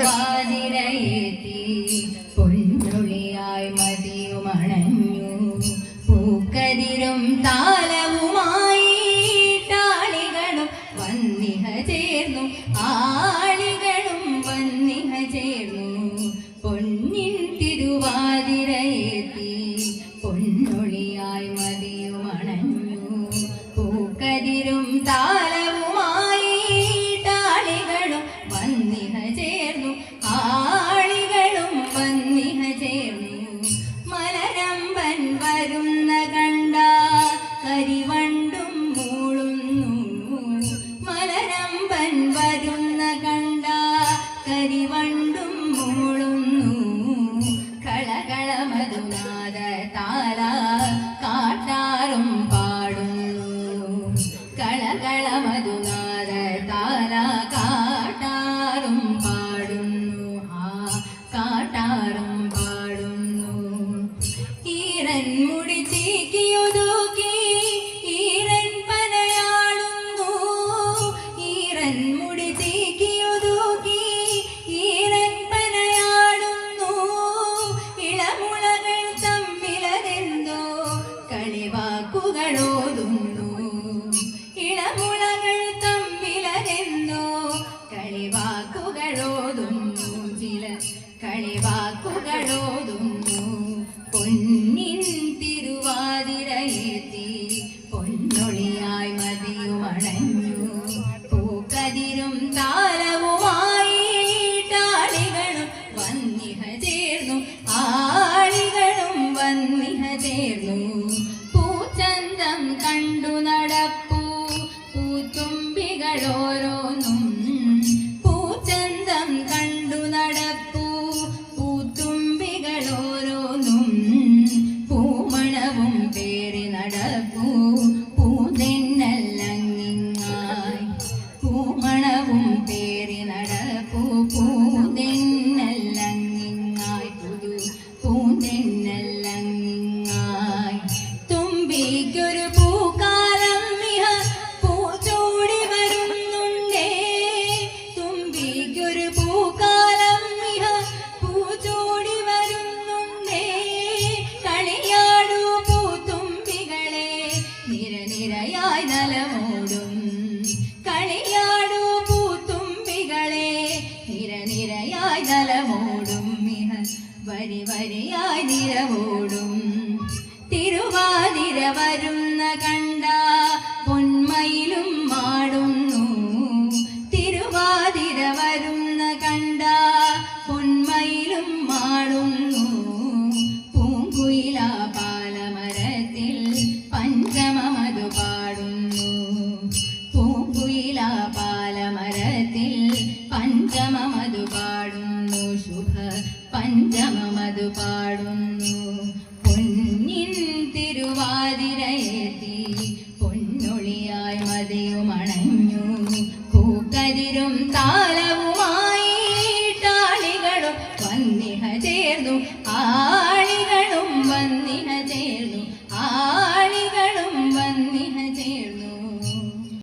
തിരുവാതിരയെത്തി പൊന്നൊളിയായി മതിയുമണഞ്ഞു. പൂക്കതിരും താലവുമായി ടാളികളും വന്നിഹ ചേർന്നു. ആളികളും വന്നിഹ ചേർന്നു. പൊന്നിൻ തിരുവാതിരയെത്തി കരിവണ്ടും മൂളുന്നു. കളകള മധുനാഥ താല കാട്ടാറും പാടുന്നു. കളകള മധുനാഥ താല കാട്ടാറും പാടുന്നു. ആ കാട്ടാറും പാടുന്നു. ഈരൻ മുടി ചീക്കിയൊതുക്കി ചേർന്നു നിരനിരയായി നലമോടും. കളിയാടൂ പൂത്തുമ്പികളെ നിരനിരയായി നലമോടും. ഇഹ വരി വരിയായി നിരവോടും. തിരുവാതിര വരുന്ന കണ്ട പൊന്മയിലും മാടുന്നു താരത്തിൽ പഞ്ചമമതു പാടുന്നു ശുഭ പഞ്ചമമതു പാടുന്നു. പൊന്നിൻ തിരുവാതിരയെത്തി പൊന്നൊളിയായി മതിയുമണഞ്ഞു. പൂക്കതിരും താല